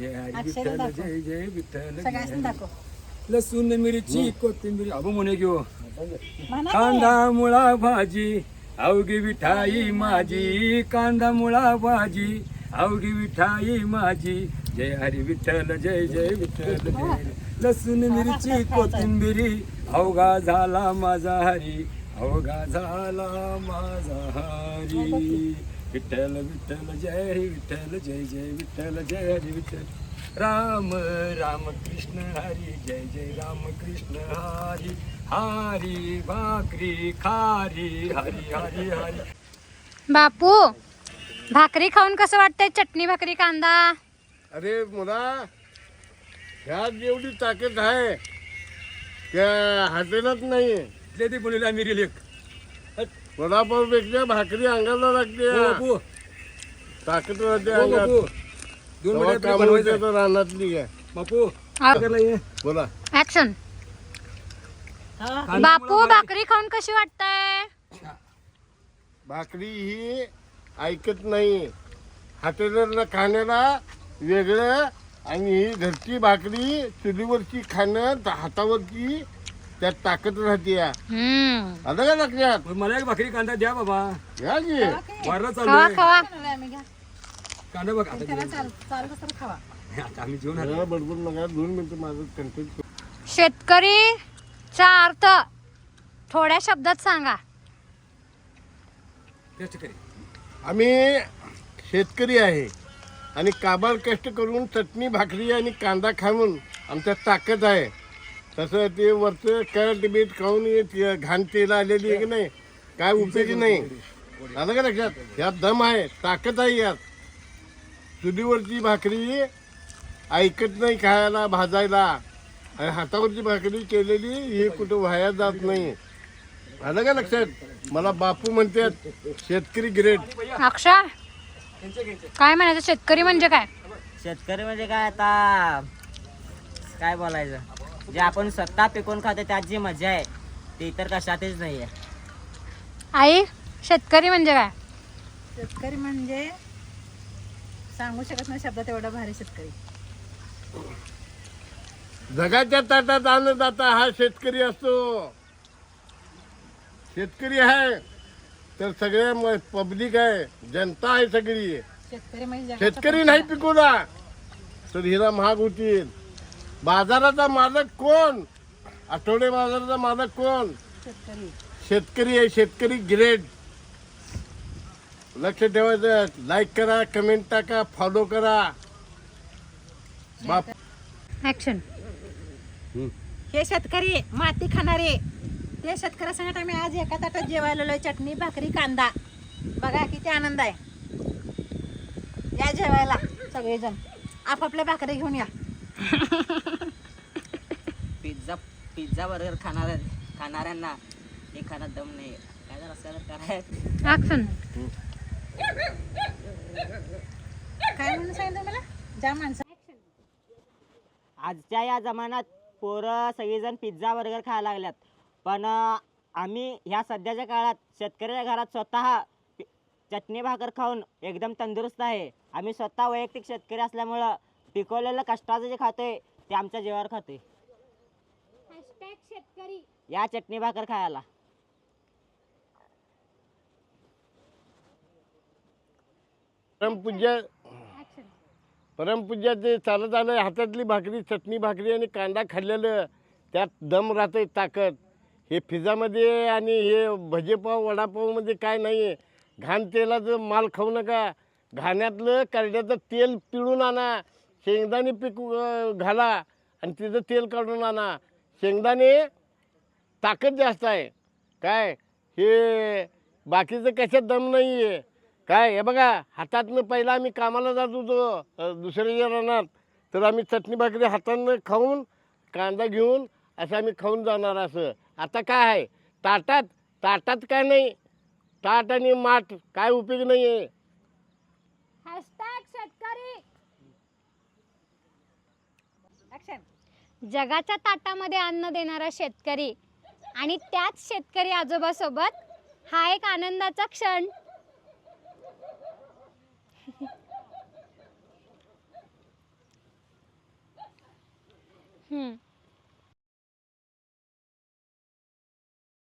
जय हरी अक्षरं दाखव. जय जय विठ्ठल. दाखव. लसूण मिरची कोथिंबीर. अबो म्हणे घेऊ. म्हणा. कांदा मुळा भाजी. अवघी विठाई माझी. कांदा मुळा भाजी. अवघी विठाई माझी. जय हरी विठ्ठल जय जय विठ्ठल जय. हरी. लसूण मिरची कोथिंबिरी. अवघा झाला माझा हरी. अवघा झाला माझा हरी. विठ्ठल विठ्ठल जय हरी विठ्ठल जय जय विठ्ठल जय हरी विठ्ठल. राम राम कृष्ण हरी जय जय राम कृष्ण हरी. हरी भाकरी खारी हरी हरी हरी. बापू भाकरी खाऊन कसं वाटतंय? चटणी भाकरी कांदा? अरे मुला ह्यात जेवढी ताकद आहे. त्या हॉटेलात नाही इथले ते बोलले आम्ही रिलेक वडापावपेक्षा भाकरी अंगाला लागते. बापू. ताकद राहते हो अंगात. बापू दोन तेव्हा मिनिटं कामं बनवायचं. होते तर रानातली काय बापू आ- करायला ये. बोला. ऍक्शन हा. बापू भाकरी खाऊन कशी वाटतंय? भाकरी ही ऐकत नाही. हॉटेलला खाण्याला वेगळं आणि ही घरची भाकरी चुलीवरची खाणं त- हातावरची त्यात ताकद राहते हम्म. आता का लक्षात? पण मला एक भाकरी कांदा द्या बाबा. घ्या की? वारला चालू खावा. आहे. खावा कांदा बघ आता जेवण. आता आम्ही जेवण आलो जरा बडबड नका दोन मिनिटं माझं कंटेंट शेतकरी चा अर्थ थोड्या शब्दात सांगा. टेस्ट करी आम्ही शेतकरी आहे आणि काबाड कष्ट करून चटणी भाकरी आणि कांदा खाऊन आमच्यात ताकद आहे. तसं ते वरचं कट बीट खाऊन हे ते घाण तेल आलेली आहे की नाही? काय उपयोगी नाही. आलं का लक्षात? यात दम आहे ताकद आहे यात. चुलीवरची भाकरी ऐकत नाही खायला भाजायला. आणि हातावरची भाकरी केलेली ही कुठं वाया जात नाही. आलं का लक्षात? मला बापू म्हणतात शेतकरी ग्रेट अक्षा काय म्हणायचं? शेतकरी म्हणजे काय? शेतकरी म्हणजे काय आता? काय बोलायचं? जे आपण स्वतः पिकवून खातो त्यात जी मजा आहे ती इतर कशातच नाही आहे आई शेतकरी म्हणजे काय? शेतकरी म्हणजे सांगू शकत नाही शब्दात एवढा भारी शेतकरी. जगाच्या ताटात अन्नदाता हा शेतकरी असतो. शेतकरी आहे तर सगळे पब्लिक आहे जनता आहे सगळी. शेतकरी म्हणजे जगाचा शेतकरी नाही पिकवला तर हिला महाग होतील. बाजाराचा मालक कोण? आठवडे बाजाराचा मालक कोण? शेतकरी. शेतकरी आहे शेतकरी ग्रेट लक्ष ठेवायचं लाईक करा कमेंट टाका फॉलो करा. बाप. ऍक्शन हे शेतकरी माती खाणारे. ते शेतकऱ्यासंगत आम्ही आज एका ताटात जेवायला आलोय. चटणी भाकरी कांदा. बघा किती आनंद आहे. या जेवायला सगळेजण. आपापल्या भाकरी घेऊन या. पिझ्झा पिझ्झा बर्गर खाणाऱ्या खाणाऱ्यांना हे खाण्यात दम नाही. काय जर असं काय म्हणून सांगितलं मला? ज्या माणसं आजच्या या जमान्यात पोरं सगळेजण पिझ्झा बर्गर खायला लागल्यात. पण अं, आम्ही ह्या सध्याच्या काळात शेतकऱ्याच्या घरात स्वतः पि- चटणी भाकर खाऊन एकदम तंदुरुस्त आहे. आम्ही स्वतः वैयक्तिक शेतकरी असल्यामुळं पिकवलेलं कष्टाचं जे खातोय ते आमच्या जीवावर खातोय. या चटणी भाकर खायला. परमपूज्य परमपूज्य ते चालत आलं हातातली भाकरी चटणी भाकरी आणि कांदा खाल्लेलं त्यात दम राहते ताकद. हे पिझ्झामध्ये आणि हे भजेपाव वडापावमध्ये काय नाही आहे घाण तेलाचं माल खाऊ नका. घाण्यातलं करड्याचं तेल पिळून आणा. शेंगदाणे पिक अं, घाला आणि तिचं तेल काढून आणा. शेंगदाणे ताकद जास्त आहे. काय? हे बाकीचं कशात दम नाही आहे काय? हे बघा हातातनं पहिला आम्ही कामाला जात होतो अ, दुसऱ्याच्या रानात तर आम्ही चटणी भाकरी हातानं खाऊन कांदा घेऊन असं आम्ही खाऊन जाणार असं. आता काय आहे? ताटात ताटात काय नाही. ताट आणि माठ काय उपयोग नाही आहे जगाच्या ताटामध्ये अन्न देणारा शेतकरी आणि त्याच शेतकरी आजोबासोबत हा एक आनंदाचा क्षण. हम्म.